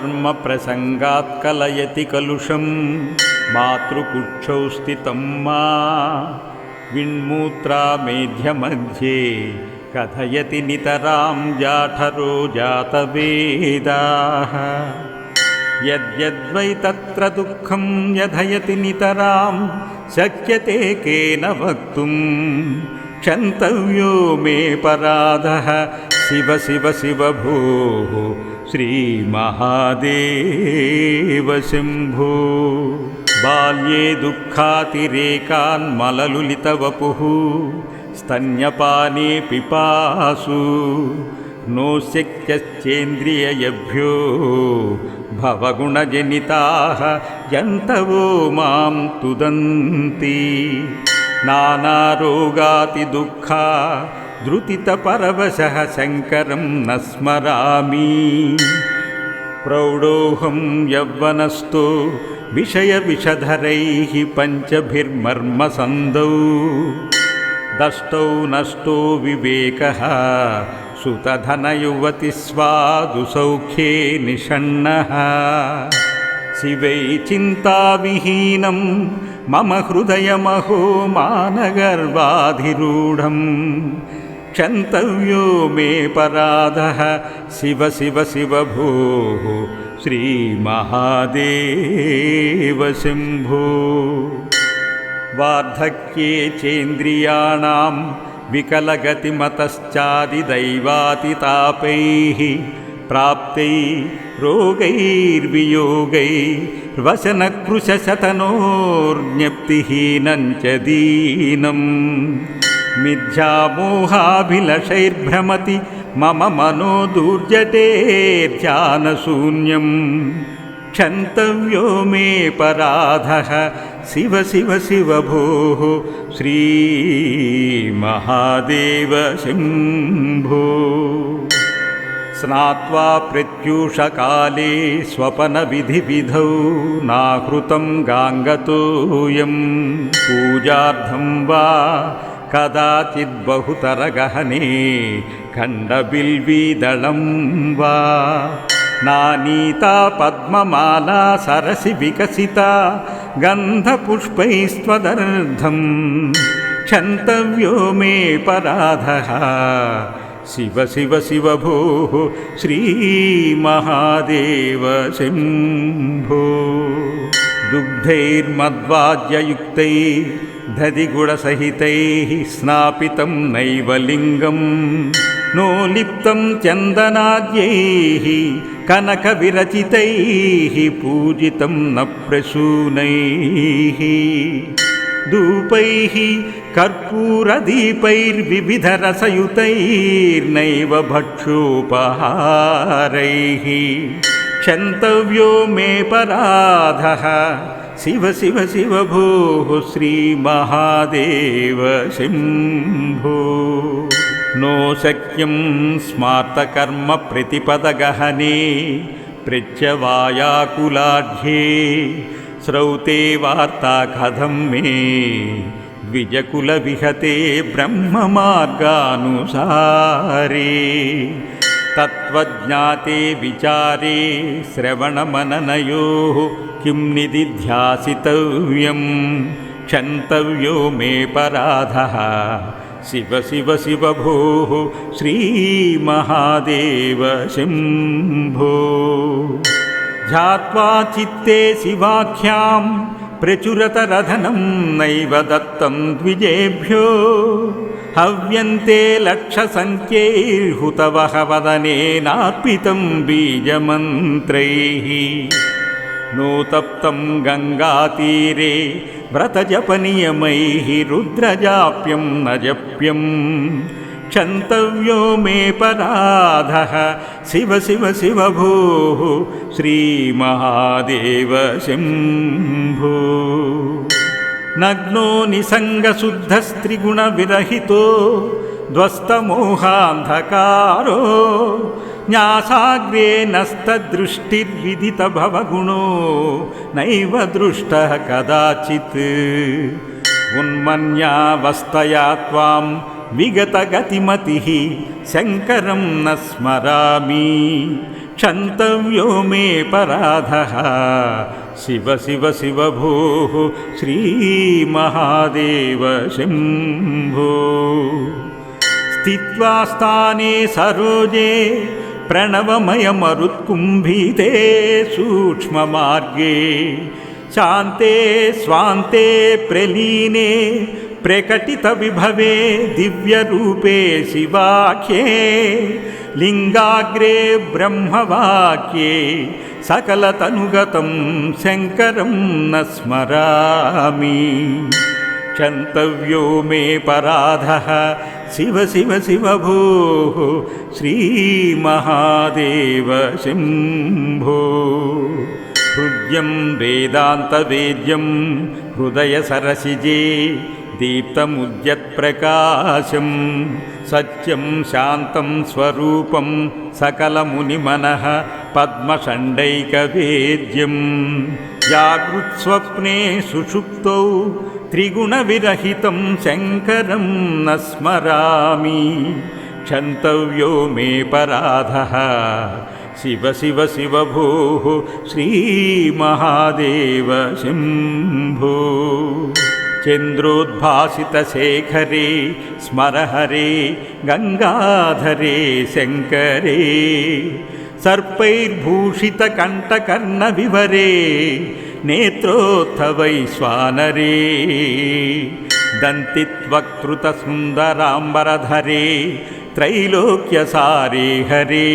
आदौ कर्मप्रसङ्गात् कलयति कलुषं मातृकुक्षौ स्थितं मा विण्मूत्रामेध्यमध्ये कथयति नितरां जाठरो जातवेदाः यद्यद्वै तत्र दुःखं यधयति नितरां शक्यते केन वक्तुं क्षन्तव्यो मे पराधः शिव शिव शिव भोः श्रीमहादेव शम्भो बाल्ये दुःखातिरेकान्मललुलितवपुः स्तन्यपाने पिपासु नो शक्यश्चेन्द्रिययभ्यो भवगुणजनिताः जन्तवो मां तुदन्ति नानारोगातिदुःखा धृतितपरवशः शङ्करं न स्मरामि प्रौढोऽहं यौवनस्थो विषयविषधरैः पञ्चभिर्मर्मसन्धौ। दष्टौ नष्टो विवेकः सुतधनयुवति स्वादुसौख्ये निषण्णः। शिवै चिन्ताविहीनं मम हृदयमहो मानगर्वाधिरूढम् क्षन्तव्यो मे पराधः शिव शिव शिव भोः श्रीमहादेव शम्भो। वार्धक्ये चेन्द्रियाणां विकलगतिमतश्चादिदैवातितापैः प्राप्तै रोगैर्वियोगैर्वसनकृशशतनोर्ज्ञप्तिहीनं च दीनम् मिथ्यामोहाभिलषैर्भ्रमति मम मनो दुर्जटेर्ध्यानशून्यम् क्षन्तव्यो मे पराधः शिव शिव शिव भोः श्रीमहादेव शम्भो। स्नात्वा प्रत्यूषकाले स्वपनविधिविधौ नाहृतं गाङ्गतोऽयं पूजार्थं वा कदाचिद्बहुतरगहने खण्डबिल्वीदळं वा नानीता पद्ममाला सरसि विकसिता गन्धपुष्पैस्त्वदर्धं क्षन्तव्यो मे पराधः शिव शिव शिव भोः श्रीमहादेव शम्भो दुग्धैर्मद्वाद्ययुक्तैः दधिगुडसहितैः स्नापितं नैव लिङ्गं नो लिप्तं चन्दनाद्यैः कनकविरचितैः पूजितं न प्रसूनैः धूपैः कर्पूरदीपैर्विविधरसयुतैर्नैव भक्षोपहारैः क्षन्तव्यो मे पराधः शिव शिव शिव भोः श्रीमहादेव शम्भो नो शक्यं स्मार्तकर्मप्रतिपदगहने पृच्छवायाकुलाढ्ये श्रौते वार्ता कथं मे द्विजकुलविहते ब्रह्ममार्गानुसारे तत्त्वज्ञाते विचारे श्रवणमननयोः किं निदिध्यासितव्यं क्षन्तव्यो मे पराधः। शिव शिव शिव भोः श्रीमहादेव शम्भो। ध्यात्वा चित्ते शिवाख्यां प्रचुरतरधनं नैव दत्तं द्विजेभ्यो हव्यन्ते लक्षसङ्ख्यैर्हुतवः वदनेनार्पितं बीजमन्त्रैः। नोतप्तं गङ्गातीरे व्रतजपनियमैः रुद्रजाप्यं न जप्यम्। क्षन्तव्यो मे पराधः शिव शिव शिव भोः श्रीमहादेव शम्भो नग्नो निसङ्गशुद्धस्त्रिगुणविरहितो ध्वस्तमोहान्धकारो न्यासाग्रे नस्तदृष्टिर्विदितभवगुणो नैव दृष्टः कदाचित्। उन्मन्यावस्थया त्वां विगतगतिमतिः शङ्करं न स्मरामि। क्षन्तव्यो मे पराधः। शिव शिव शिव भोः श्रीमहादेव शम्भो। स्थित्वा स्थाने सरोजे प्रणवमयमरुत्कुम्भिते सूक्ष्ममार्गे शान्ते स्वान्ते प्रलीने प्रकटितविभवे दिव्यरूपे शिवाख्ये लिङ्गाग्रे ब्रह्मवाक्ये सकलतनुगतं शङ्करं न स्मरामि क्षन्तव्यो मे पराधः शिव शिव शिव भोः श्रीमहादेव शम्भो हृद्यं वेदान्तवेद्यं हृदयसरसिजे दीप्तमुद्यत्प्रकाशं सत्यं शान्तं स्वरूपं सकलमुनिमनः पद्मषण्डैकवेद्यं जागृत्स्वप्ने सुषुप्तौ त्रिगुणविरहितं शङ्करं न स्मरामि क्षन्तव्यो मे पराधः शिव शिव शिव भोः श्रीमहादेव शम्भो चन्द्रोद्भासितशेखरे स्मरहरे गङ्गाधरे शङ्करे सर्पैर्भूषितकण्ठकर्णविवरे नेत्रोत्थवैश्वानरे दन्तित्वक्तृतसुन्दराम्बरधरे त्रैलोक्यसारे हरे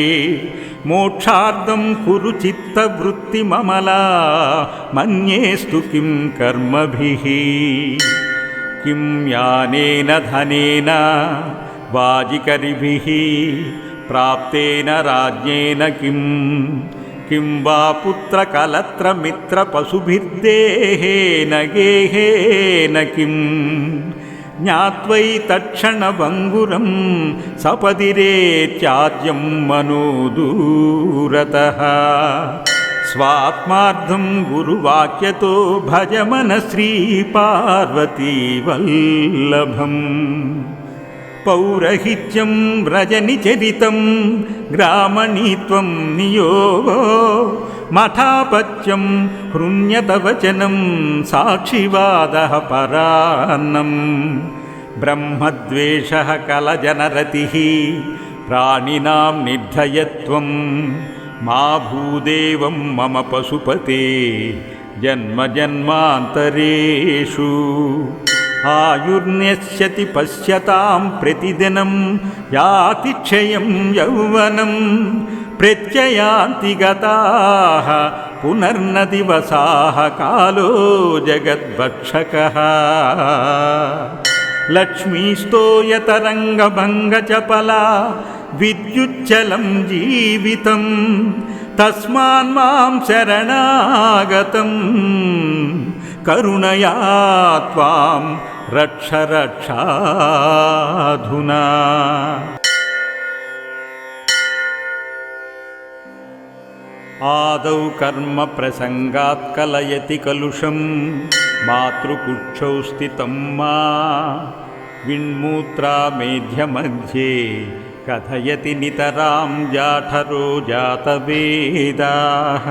మోక్షార్థం కురు చిత్తవృత్తిమమలా మన్యేస్తు కిం కర్మభిః. కిం యానేన ధనేన వాజికరిభిః. ప్రాప్తేన రాజ్యేన కిం. కిం వా పుత్రకలత్రమిత్రపశుభిర్దేహేన గేహేన కిం. ज्ञात्वैतत्क्षणभङ्गुरं सपदिरे त्याज्यं मनो दूरतः स्वात्मार्थं गुरुवाक्यतो भजमनश्रीपार्वतीवल्लभम् पौरहित्यं व्रजनिचरितं ग्रामणीत्वं नियोगो मठापत्यं हृण्यतवचनं साक्षिवादः परान्नं। ब्रह्मद्वेषः कलजनरतिः प्राणिनां निर्धयत्वं मा भूदेवं मम पशुपते जन्मजन्मान्तरेषु ఆయుర్న్యస్యతి పశ్యతాం ప్రతిదినం యాతి క్షయం యౌవనం ప్రత్యయాంతి గతా పునర్న దివసా కాలో జగద్భక్షక. లక్ష్మీస్తోయతరంగభంగచపలా విద్యుచ్చలం జీవితం తస్మాన్మాం శరణాగతం. కరుణయా త్వాం रक्ष रक्षाधुना। आदौ कर्मप्रसङ्गात् कलयति कलुषं मातृकुक्षौ स्थितं मा। विण्मूत्रामेध्यमध्ये कथयति नितरां जाठरो जातवेदाः।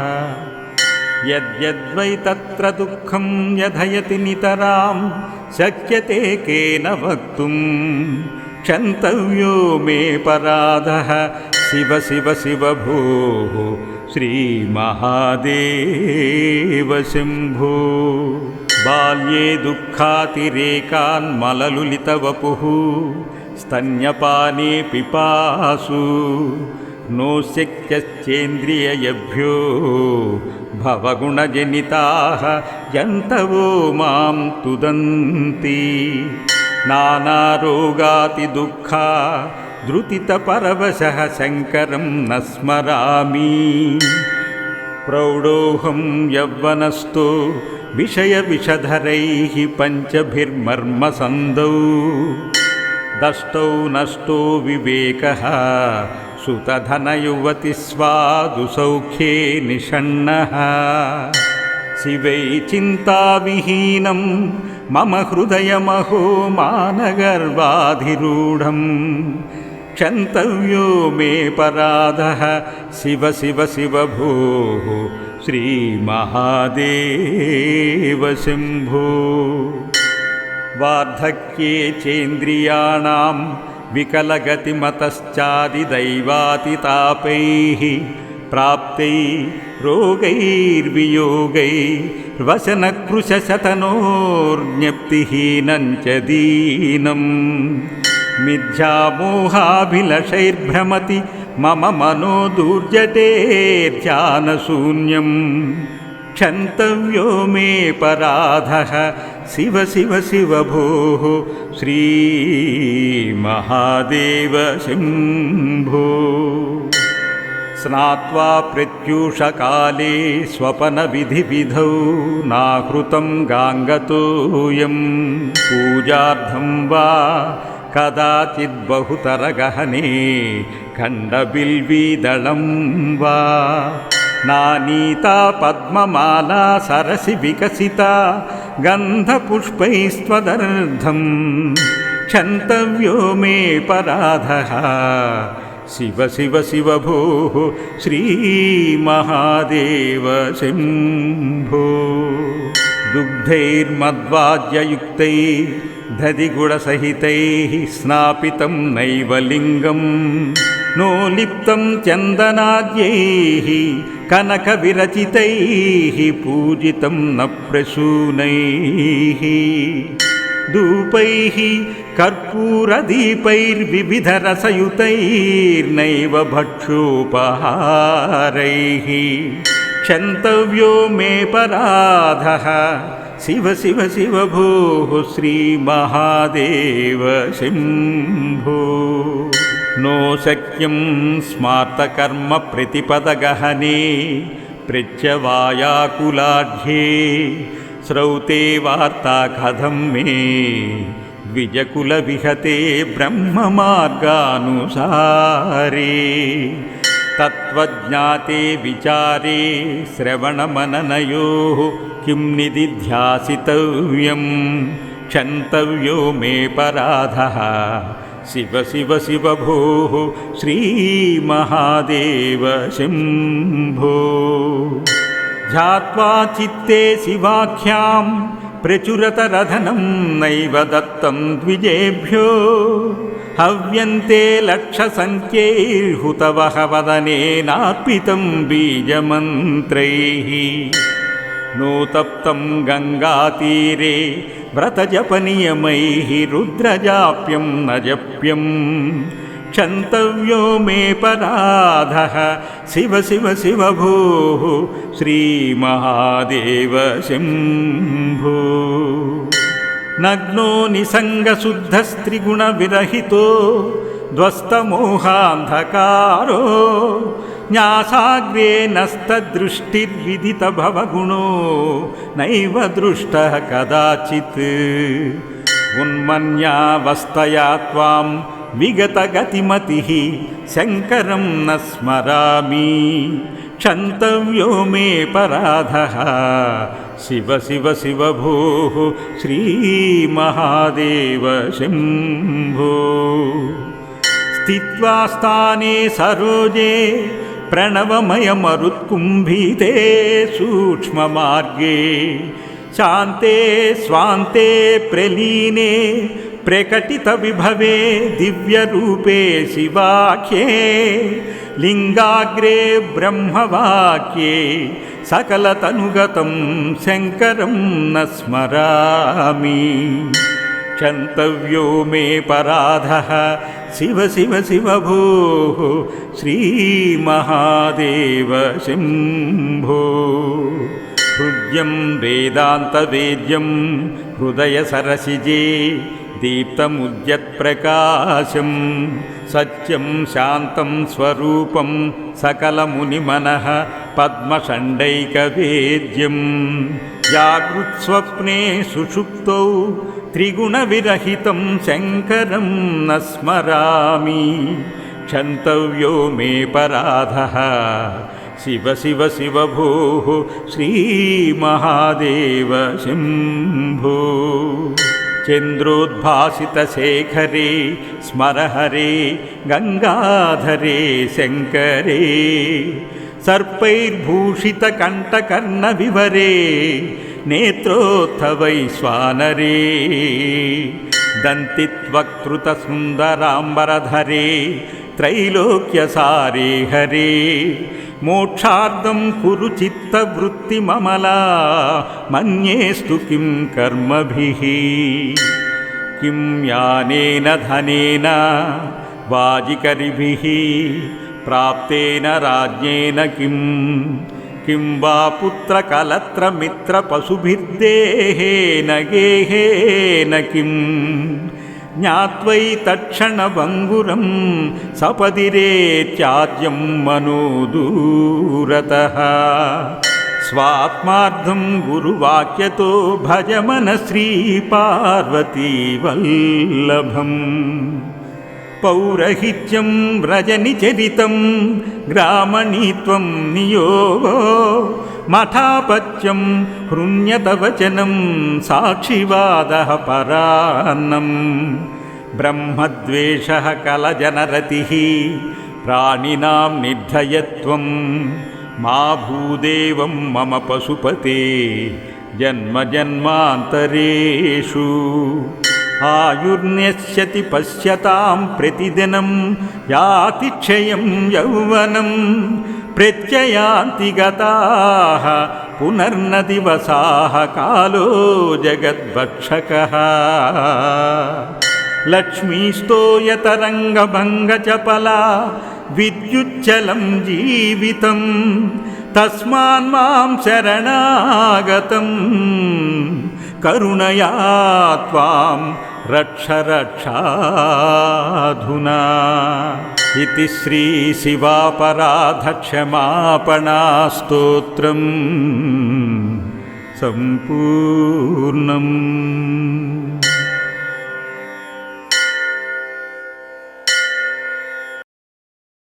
यद्यद्वै तत्र दुःखं यधयति नितरां शक्यते केन वक्तुं क्षन्तव्यो मे पराधः शिव शिव शिव भोः श्रीमहादेव शम्भो बाल्ये दुःखातिरेकान्मललुलितवपुः स्तन्यपाने पिपासु नो शक्यश्चेन्द्रिययभ्यो भवगुणजनिताः जन्तवो मां तुदन्ति। नानारोगातिदुःखा धृतितपरवशः शङ्करं न स्मरामि प्रौढोऽहं यौवनस्थो विषयविषधरैः पञ्चभिर्मर्मसन्धौ। दष्टौ नष्टो विवेकः सुतधनयुवति स्वादुसौख्ये निषण्णः। शिवै चिन्ताविहीनं मम हृदयमहो मानगर्वाधिरूढम्। क्षन्तव्यो मे पराधः शिव शिव शिव भोः श्रीमहादेव शम्भो। वार्धक्ये चेन्द्रियाणां विकलगतिमतश्चादिदैवातितापैः प्राप्तै रोगैर्वियोगैर्वसनकृशशतनोर्ज्ञप्तिहीनं च दीनम् मिथ्यामोहाभिलषैर्भ्रमति मम मनो दूर्जटेर्ध्यानशून्यम् क्षन्तव्यो मे पराधः शिव शिव शिव भोः श्रीमहादेव शम्भो। स्नात्वा प्रत्यूषकाले स्वपनविधिविधौ नाहृतं गाङ्गतोऽयं पूजार्थं वा कदाचिद्बहुतरगहने खण्डबिल्वीदलं वा नानीता पद्ममाला सरसि विकसिता गन्धपुष्पैस्त्वदर्धं क्षन्तव्यो मे पराधः। शिव शिव शिव भोः श्रीमहादेव शम्भो दुग्धैर्मद्वाद्ययुक्तैः दधिगुडसहितैः स्नापितं नैव लिङ्गं नो लिप्तं चन्दनाद्यैः कनकविरचितैः पूजितं न प्रसूनैः धूपैः कर्पूरदीपैर्विविधरसयुतैर्नैव भक्षोपहारैः क्षन्तव्यो मे पराधः शिव शिव शिव भोः श्रीमहादेव शम्भो नो शक्यं स्मार्तकर्मप्रतिपदगहने पृच्छवायाकुलाढ्ये श्रौते वार्ता कथं मे द्विजकुलविहते ब्रह्ममार्गानुसारे तत्त्वज्ञाते विचारे श्रवणमननयोः किं निदिध्यासितव्यं क्षन्तव्यो मे पराधः शिव शिव शिव भोः श्रीमहादेव शम्भो। ध्यात्वा चित्ते शिवाख्यां प्रचुरतरधनं नैव दत्तं द्विजेभ्यो। हव्यन्ते लक्षसङ्ख्यैर्हुतवः वदनेनार्पितं बीजमन्त्रैः। नोतप्तं गङ्गातीरे व्रतजपनियमैः रुद्रजाप्यं न जप्यं। क्षन्तव्यो मे पराधः। शिव शिव शिव भोः श्रीमहादेव शम्भो नग्नो निसङ्गशुद्धस्त्रिगुणविरहितो ध्वस्तमोहान्धकारो न्यासाग्रे नैव दृष्टः कदाचित्। उन्मन्यावस्थया त्वां विगतगतिमतिः शङ्करं न स्मरामि। क्षन्तव्यो मे पराधः। शिव शिव शिव भोः श्रीमहादेव शम्भो। स्थित्वा स्थाने सरोजे प्रणवमयमरुत्कुम्भीते सूक्ष्ममार्गे शान्ते स्वान्ते प्रलीने प्रकटितविभवे दिव्यरूपे शिवाख्ये लिङ्गाग्रे ब्रह्मवाक्ये सकलतनुगतं शङ्करं न स्मरामि क्षन्तव्यो मे पराधः। शिव शिव शिव भोः। श्रीमहादेव शम्भो। हृद्यं वेदान्तवेद्यं हृदयसरसिजे दीप्तमुद्यत्प्रकाशं सत्यं शान्तं स्वरूपं सकलमुनिमनः पद्मषण्डैकवेद्यं। जागृत्स्वप्ने सुषुप्तौ त्रिगुणविरहितं शङ्करं न स्मरामि क्षन्तव्यो मे पराधः शिव शिव शिव भोः श्रीमहादेव शम्भो चन्द्रोद्भासितशेखरे स्मरहरे गङ्गाधरे शङ्करे सर्पैर्भूषितकण्ठकर्णविवरे नेत्रोत्थवैश्वानरे दन्तित्वक्तृतसुन्दराम्बरधरे त्रैलोक्यसारे हरे मोक्षार्धं कुरु चित्तवृत्तिममला मन्येस्तु किं कर्मभिः किं यानेन धनेन वाजिकरिभिः प्राप्तेन राज्ञेन किं किं वा पुत्रकलत्रमित्रपशुभिर्देहेन गेहेन किम् ज्ञात्वैतत्क्षणभङ्गुरं सपदिरे त्याज्यं मनो दूरतः स्वात्मार्थं गुरुवाक्यतो भजमनश्रीपार्वतीवल्लभम् पौरहित्यं व्रजनिचरितं ग्रामणीत्वं नियोगो मठापत्यं हृण्यतवचनं साक्षिवादः परान्नम् ब्रह्मद्वेषः कलजनरतिः प्राणिनां निर्धयत्वं मा भूदेवं मम पशुपते जन्मजन्मान्तरेषु ఆయుర్న్యస్యతి పశ్యతాం ప్రతిదినం యాతి క్షయం యౌవనం ప్రత్యయాంతి గతా పునర్న దివసా కాలో జగద్భక్షక. లక్ష్మీస్తోయతరంగభంగచపలా విద్యుచ్చలం జీవితం తస్మాన్ శరణాగతం. करुणया त्वां रक्ष रक्षाधुना इति श्रीशिवापराधक्षमापणास्तोत्रम् सम्पूर्णम्